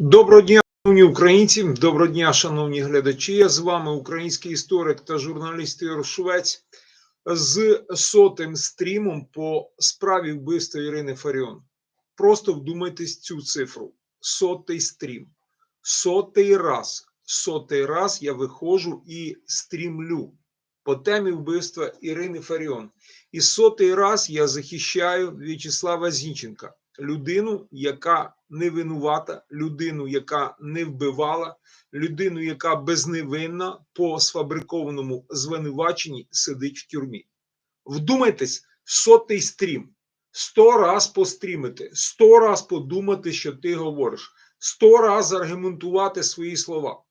Доброго дня, шановні українці, доброго дня, шановні глядачі. Я з вами український історик та журналіст Ігор Швець з сотим стрімом по справі вбивства Ірини Фаріон. Просто вдумайтесь цю цифру: сотий стрім. Сотий раз. Сотий раз я виходжу і стрімлю по темі вбивства Ірини Фаріон. І сотий раз я захищаю В'ячеслава Зінченка, людину, яка не винувата, людину, яка не вбивала, людину, яка безневинна по сфабрикованому звинуваченні сидить в тюрмі. Вдумайтесь, сотий стрім. Сто раз пострімити, сто раз подумати, що ти говориш, сто раз аргументувати свої слова.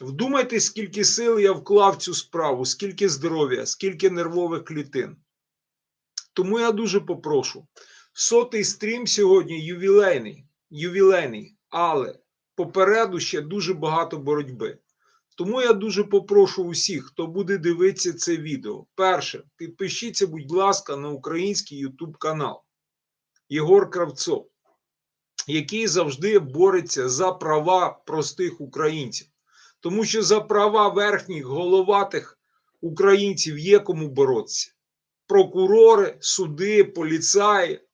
Вдумайтесь, скільки сил я вклав цю справу, скільки здоров'я, скільки нервових клітин. Тому я дуже попрошу. Сотий стрім сьогодні ювілейний, ювілейний, але попереду ще дуже багато боротьби. Тому я дуже попрошу усіх, хто буде дивитися це відео. Перше, підпишіться, будь ласка, на український YouTube канал Єгор Кравцов, який завжди бореться за права простих українців. Тому що за права верхніх головатих українців є кому боротися. Прокурори, суди, поліцаї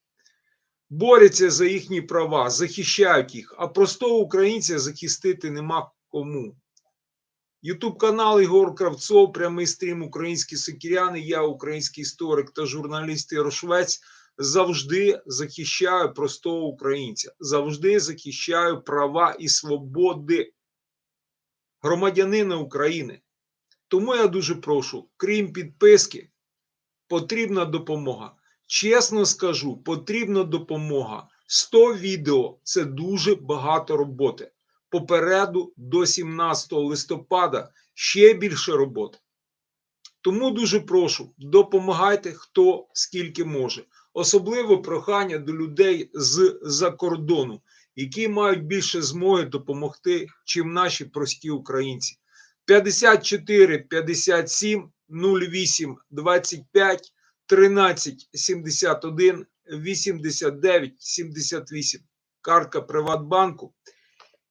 борються за їхні права, захищають їх, а простого українця захистити нема кому. Ютуб канал Ігор Кравцов, прямий стрім Українські сокіряни. Я, український історик та журналіст Ігор Швець, завжди захищаю простого українця, завжди захищаю права і свободи громадянина України. Тому я дуже прошу, крім підписки, потрібна допомога. Чесно скажу, потрібна допомога. 100 відео це дуже багато роботи. Попереду до 17 листопада ще більше роботи. Тому дуже прошу, допомагайте хто скільки може. Особливо прохання до людей з-за кордону, які мають більше змоги допомогти, чим наші прості українці. 54 57 08 25 13 71 89 78. Картка Приватбанку.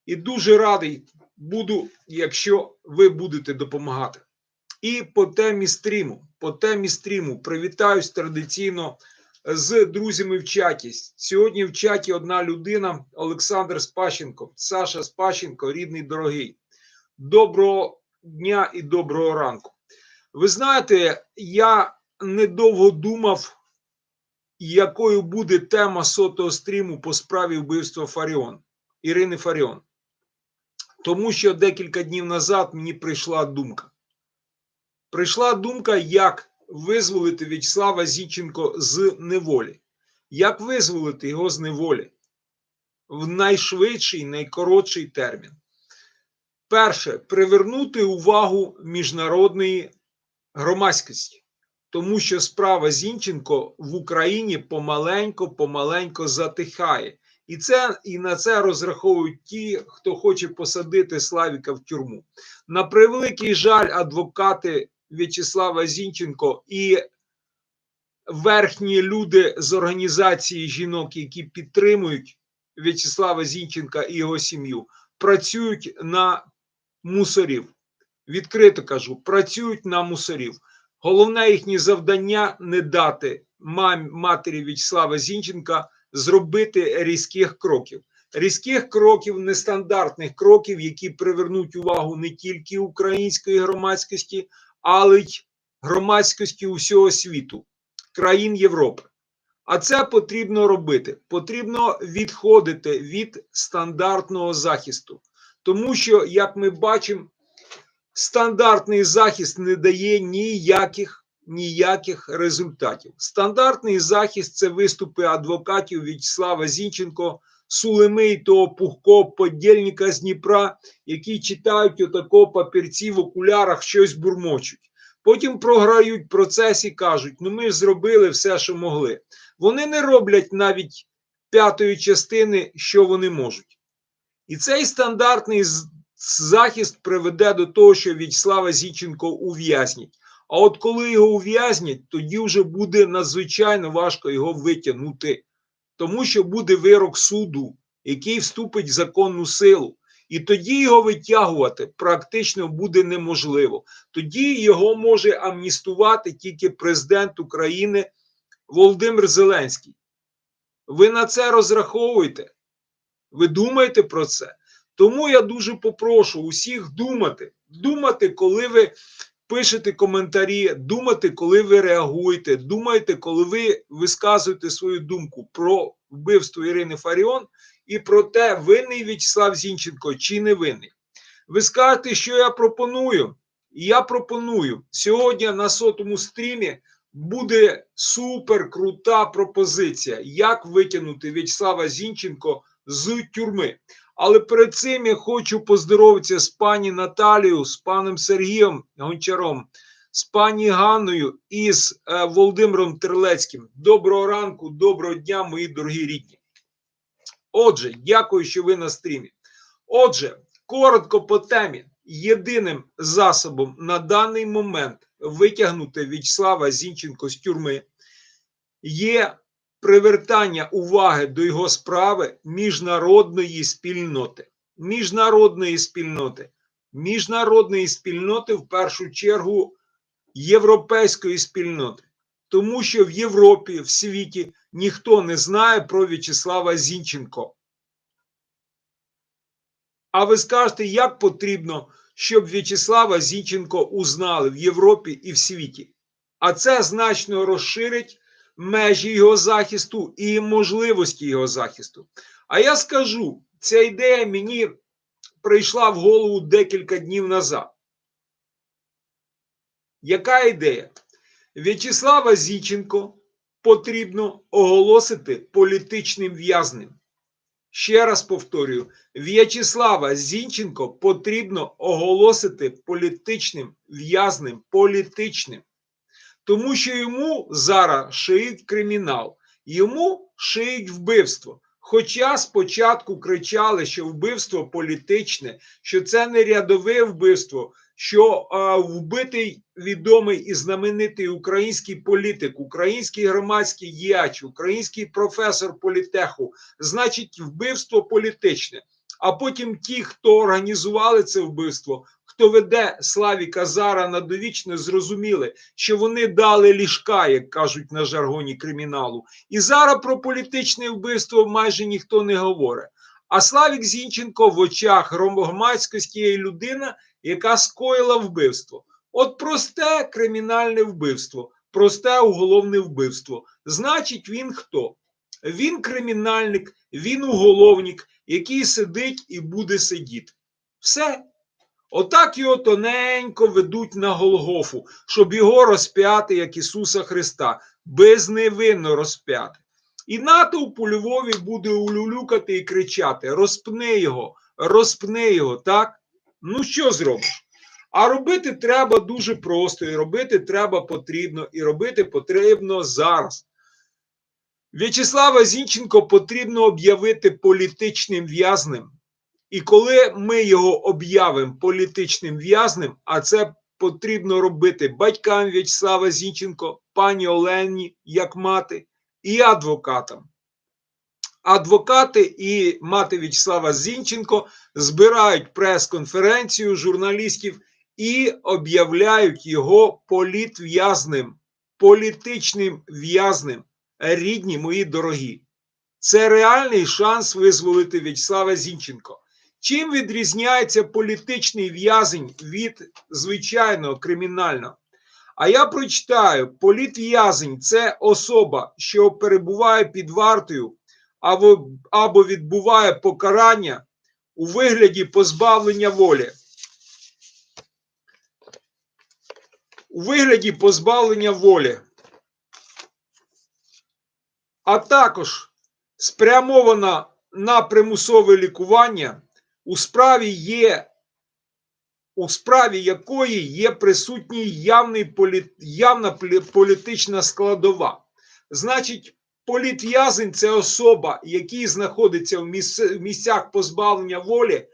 І дуже радий буду, якщо ви будете допомагати. І по темі стріму. По темі стріму привітаюсь традиційно з друзями в чаті. Сьогодні в чаті одна людина, Олександр Спащенко, Саша Спащенко, рідний дорогий. Доброго дня і доброго ранку. Ви знаєте, я недовго думав, якою буде тема сотого стріму по справі вбивства Фаріон, Ірини Фаріон. Тому що декілька днів назад мені прийшла думка. Прийшла думка, як визволити В'ячеслава Зінченко з неволі. Як визволити його з неволі в найшвидший, найкоротший термін. Перше, привернути увагу міжнародної громадськості, тому що справа Зінченко в Україні помаленько-помаленько затихає. І це і на це розраховують ті, хто хоче посадити Славіка в тюрму. На превеликий жаль, адвокати В'ячеслава Зінченко і верхні люди з організації жінок, які підтримують В'ячеслава Зінченка і його сім'ю, працюють на мусорів. Відкрито кажу, працюють на мусорів. Головне їхнє завдання не дати мам, матері В'ячеслава Зінченка зробити різких кроків. Різких кроків, нестандартних кроків, які привернуть увагу не тільки української громадськості, але й громадськості усього світу, країн Європи. А це потрібно робити. Потрібно відходити від стандартного захисту. Тому що, як ми бачимо, стандартний захист не дає ніяких ніяких результатів. Стандартний захист це виступи адвокатів В'ячеслава Зінченко, Сулеми того пухкого подільника з Дніпра, які читають отако папірці в окулярах, щось бурмочуть. Потім програють процес і кажуть: ну ми зробили все, що могли. Вони не роблять навіть п'ятої частини, що вони можуть. І цей стандартний захист приведе до того, що В'ячеслава Зінченко ув'язнять. А от коли його ув'язнять, тоді вже буде надзвичайно важко його витягнути, тому що буде вирок суду, який вступить в законну силу. І тоді його витягувати практично буде неможливо. Тоді його може амністувати тільки президент України Володимир Зеленський. Ви на це розраховуєте? Ви думаєте про це? Тому я дуже попрошу усіх думати, думати, коли ви пишете коментарі, думати, коли ви реагуєте, думайте, коли ви висказуєте свою думку про вбивство Ірини Фаріон і про те, винний В'ячеслав Зінченко чи не винний. Ви скажете, що я пропоную. І я пропоную сьогодні на сотому стрімі буде супер крута пропозиція, як витягнути В'ячеслава Зінченко з тюрми. Але перед цим я хочу поздоровитися з пані Наталією, з паном Сергієм Гончаром, з пані Ганною і з е, Володимиром Терлецьким. Доброго ранку, доброго дня, мої дорогі рідні. Отже, дякую, що ви на стрімі. Отже, коротко по темі. Єдиним засобом на даний момент витягнути В'ячеслава Зінченко з тюрми є привертання уваги до його справи міжнародної спільноти. Міжнародної спільноти. Міжнародної спільноти в першу чергу європейської спільноти. Тому що в Європі, в світі ніхто не знає про В'ячеслава Зінченко. А ви скажете, як потрібно, щоб В'ячеслава Зінченко узнали в Європі і в світі? А це значно розширить межі його захисту і можливості його захисту. А я скажу, ця ідея мені прийшла в голову декілька днів назад. Яка ідея? В'ячеслава Зінченко потрібно оголосити політичним в'язнем. Ще раз повторюю: В'ячеслава Зінченко потрібно оголосити політичним в'язнем, політичним. Тому що йому зараз шиють кримінал, йому шиють вбивство. Хоча спочатку кричали, що вбивство політичне, що це не рядове вбивство, що а, вбитий відомий і знаменитий український політик, український громадський діяч, український професор політеху, значить вбивство політичне. А потім ті, хто організували це вбивство, хто веде Славіка Зара на довічне, зрозуміли, що вони дали ліжка, як кажуть на жаргоні криміналу. І зараз про політичне вбивство майже ніхто не говорить. А Славік Зінченко в очах громадськості є людина, яка скоїла вбивство. От просте кримінальне вбивство, просте уголовне вбивство. Значить, він хто? Він кримінальник, він уголовник, який сидить і буде сидіти. Все. Отак його тоненько ведуть на Голгофу, щоб його розп'яти, як Ісуса Христа, безневинно розп'яти. І натовп у Львові буде улюлюкати і кричати: розпни його, розпни його, так? Ну що зробиш? А робити треба дуже просто, і робити треба потрібно, і робити потрібно зараз. В'ячеслава Зінченко потрібно об'явити політичним в'язнем. І коли ми його об'явимо політичним в'язнем, а це потрібно робити батькам В'ячеслава Зінченко, пані Олені, як мати, і адвокатам. Адвокати і мати В'ячеслава Зінченко збирають прес-конференцію журналістів і об'являють його політв'язним, політичним в'язнем. Рідні мої дорогі. Це реальний шанс визволити В'ячеслава Зінченко. Чим відрізняється політичний в'язень від звичайного кримінального? А я прочитаю: політв'язень це особа, що перебуває під вартою або, або відбуває покарання у вигляді позбавлення волі. У вигляді позбавлення волі. А також спрямована на примусове лікування у справі є, у справі якої є присутній явний полі, явна політична складова. Значить, політв'язень це особа, який знаходиться в місцях позбавлення волі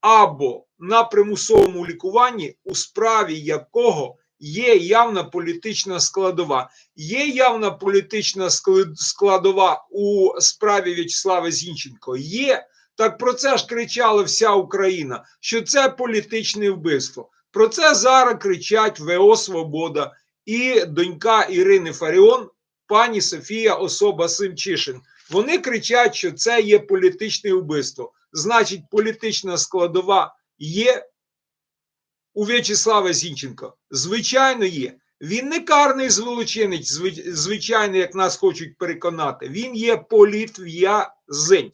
або на примусовому лікуванні, у справі якого є явна політична складова. Є явна політична складова у справі В'ячеслава Зінченко. Є. Так про це ж кричала вся Україна, що це політичне вбивство. Про це зараз кричать ВО Свобода і донька Ірини Фаріон, пані Софія Особа Симчишин. Вони кричать, що це є політичне вбивство. Значить, політична складова є у В'ячеслава Зінченка. Звичайно, є. Він не карний злочинець, звичайно, як нас хочуть переконати. Він є політв'язень.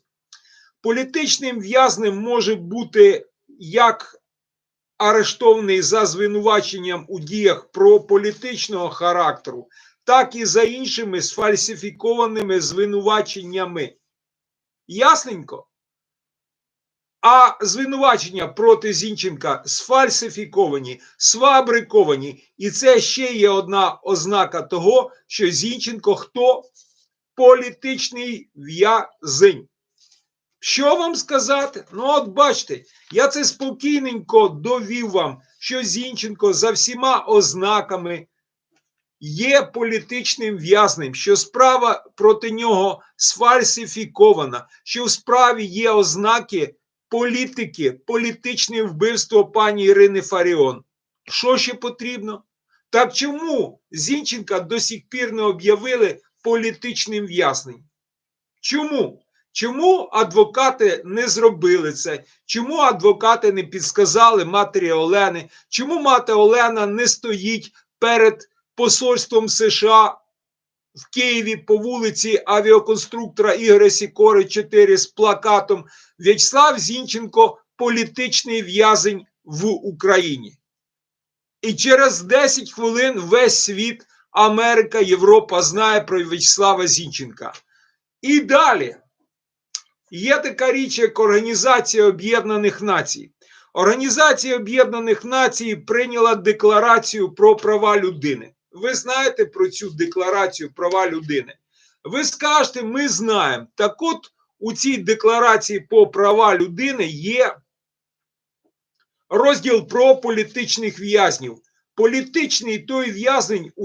Політичним в'язнем може бути як арештований за звинуваченням у діях про політичного характеру, так і за іншими сфальсифікованими звинуваченнями. Ясненько? А звинувачення проти Зінченка сфальсифіковані, сфабриковані. І це ще є одна ознака того, що Зінченко хто? Політичний в'язень. Що вам сказати? Ну, от бачите, я це спокійненько довів вам, що Зінченко за всіма ознаками є політичним в'язнем, що справа проти нього сфальсифікована, що в справі є ознаки політики, політичне вбивство пані Ірини Фаріон. Що ще потрібно? Так чому Зінченка до сих пір не об'явили політичним в'язнем? Чому? Чому адвокати не зробили це? Чому адвокати не підсказали матері Олени? Чому мати Олена не стоїть перед посольством США в Києві по вулиці авіаконструктора Ігоря Сікори 4 з плакатом В'ячеслав Зінченко політичний в'язень в Україні? І через 10 хвилин весь світ, Америка, Європа знає про В'ячеслава Зінченка. І далі. Є така річ, як Організація Об'єднаних Націй. Організація Об'єднаних Націй прийняла декларацію про права людини. Ви знаєте про цю декларацію права людини. Ви скажете, ми знаємо. Так от у цій декларації по права людини є розділ про політичних в'язнів. Політичний той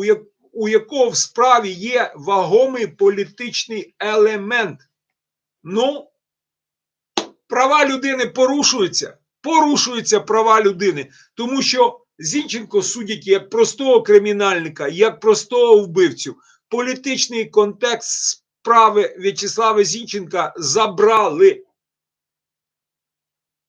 як, у якого в справі є вагомий політичний елемент. Ну, права людини порушуються. Порушуються права людини, тому що Зінченко судять як простого кримінальника, як простого вбивцю. Політичний контекст справи В'ячеслава Зінченка забрали.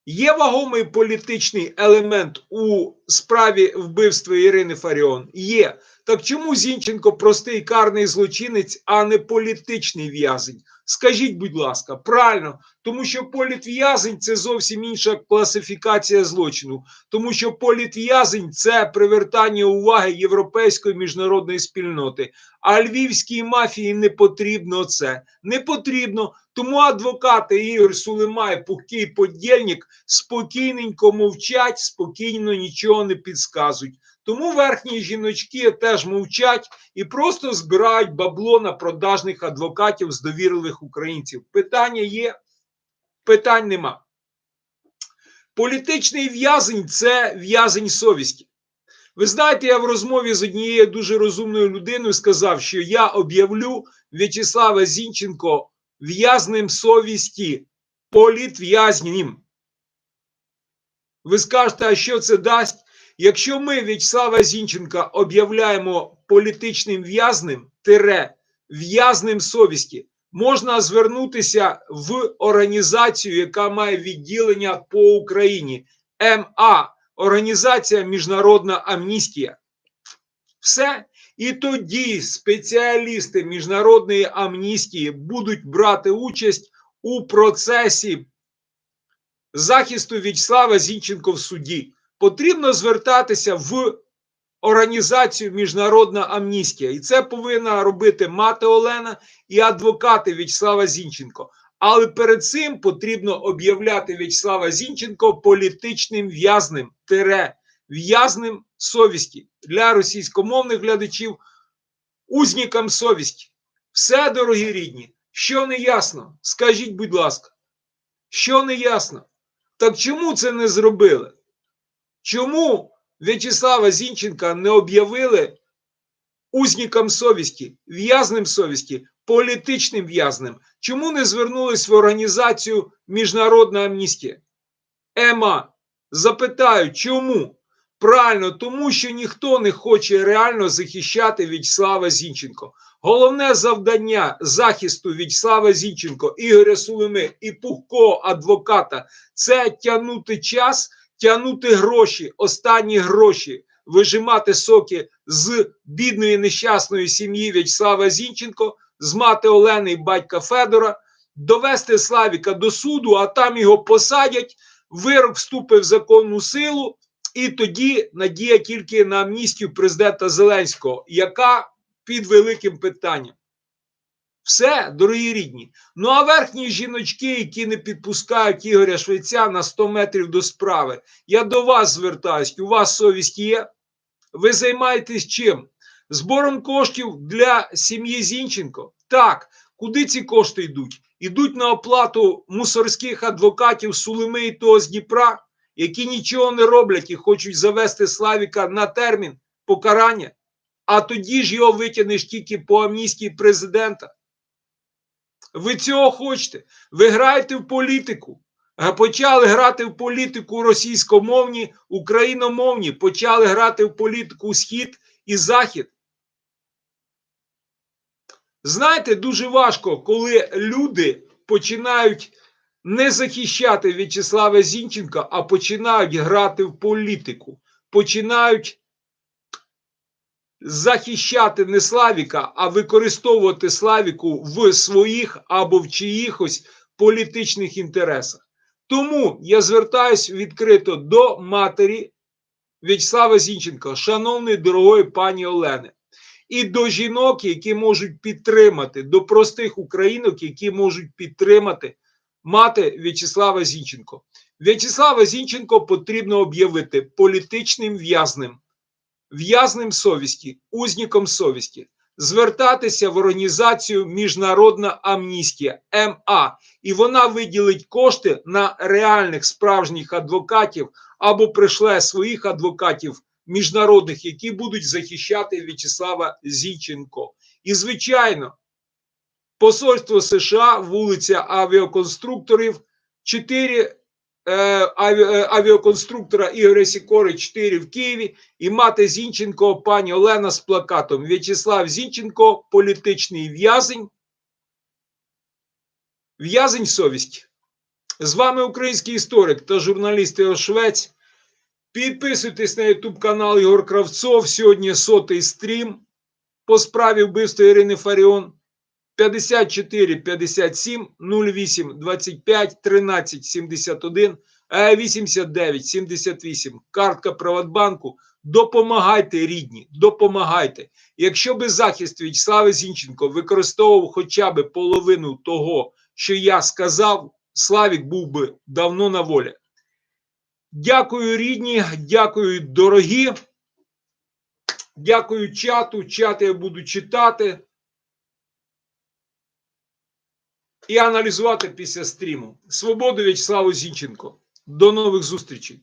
Є вагомий політичний елемент у справі вбивства Ірини Фаріон? Є. Так чому Зінченко простий карний злочинець, а не політичний в'язень? Скажіть, будь ласка, правильно, тому що політв'язень це зовсім інша класифікація злочину, тому що політв'язень це привертання уваги європейської міжнародної спільноти. А львівській мафії не потрібно це. Не потрібно. Тому адвокати Ігор Сулимай, пухкий подільник, спокійненько мовчать, спокійно нічого не підказують. Тому верхні жіночки теж мовчать і просто збирають бабло на продажних адвокатів з довірливих українців. Питання є, питань нема. Політичний в'язень це в'язень совісті. Ви знаєте, я в розмові з однією дуже розумною людиною сказав, що я об'явлю В'ячеслава Зінченко в'язнем совісті, політв'язнім. Ви скажете, а що це дасть? Якщо ми В'ячеслава Зінченка об'являємо політичним в'язнем, тире, в'язнем совісті, можна звернутися в організацію, яка має відділення по Україні. МА Організація Міжнародна Амністія. Все. І тоді спеціалісти міжнародної амністії будуть брати участь у процесі захисту В'ячеслава Зінченко в суді. Потрібно звертатися в організацію Міжнародна амністія. І це повинна робити мати Олена і адвокати В'ячеслава Зінченко. Але перед цим потрібно об'являти В'ячеслава Зінченко політичним в'язнем, тире, в'язнем совісті для російськомовних глядачів, узнікам совісті. Все, дорогі рідні, що не ясно, скажіть, будь ласка, що не ясно? Так чому це не зробили? Чому В'ячеслава Зінченка не об'явили узникам совісті, в'язним совісті, політичним в'язним. Чому не звернулись в організацію Міжнародна амністія? Ема, запитаю, чому? Правильно, тому що ніхто не хоче реально захищати В'ячеслава Зінченко. Головне завдання захисту В'ячеслава Зінченко, Ігоря Сулими і пухкого адвоката це тягнути час, тягнути гроші, останні гроші, вижимати соки з бідної нещасної сім'ї В'ячеслава Зінченко, з мати Олени і батька Федора, довести Славіка до суду, а там його посадять. Вирок вступив в законну силу, і тоді надія тільки на амністію президента Зеленського, яка під великим питанням. Все, дорогі рідні. Ну а верхні жіночки, які не підпускають Ігоря Швеця на 100 метрів до справи, я до вас звертаюсь. У вас совість є? Ви займаєтесь чим? Збором коштів для сім'ї Зінченко? Так, куди ці кошти йдуть? Ідуть на оплату мусорських адвокатів Сулими і того з Дніпра, які нічого не роблять і хочуть завести Славіка на термін покарання, а тоді ж його витягнеш тільки по амністії президента. Ви цього хочете? Ви граєте в політику. Почали грати в політику російськомовні, україномовні, почали грати в політику Схід і Захід. Знаєте, дуже важко, коли люди починають не захищати В'ячеслава Зінченка, а починають грати в політику, починають захищати не Славіка, а використовувати Славіку в своїх або в чиїхось політичних інтересах. Тому я звертаюсь відкрито до матері В'ячеслава Зінченка, шановної дорогої пані Олени, і до жінок, які можуть підтримати, до простих українок, які можуть підтримати мати В'ячеслава Зінченко. В'ячеслава Зінченко потрібно об'явити політичним в'язнем, в'язнем совісті, узником совісті, звертатися в організацію Міжнародна амністія МА, і вона виділить кошти на реальних справжніх адвокатів або пришле своїх адвокатів міжнародних, які будуть захищати В'ячеслава Зінченко. І, звичайно, Посольство США, вулиця авіаконструкторів, 4 е, е, авіаконструктора Ігоря Сікори, 4 в Києві, і мати Зінченко, пані Олена з плакатом В'ячеслав Зінченко, політичний в'язень. В'язень совісті. З вами український історик та журналіст Іо Швець. Підписуйтесь на YouTube канал Ігор Кравцов. Сьогодні сотий стрім по справі вбивства Ірини Фаріон. 54 57 08 25 13 71 89 78. Картка Приватбанку. Допомагайте, рідні, допомагайте. Якщо би захист В'ячеслава Зінченко використовував хоча б половину того, що я сказав, Славік був би давно на волі. Дякую, рідні, дякую, дорогі. Дякую чату. Чат я буду читати. І аналізувати після стріму. Свободу В'ячеславу Зінченко. До нових зустрічей.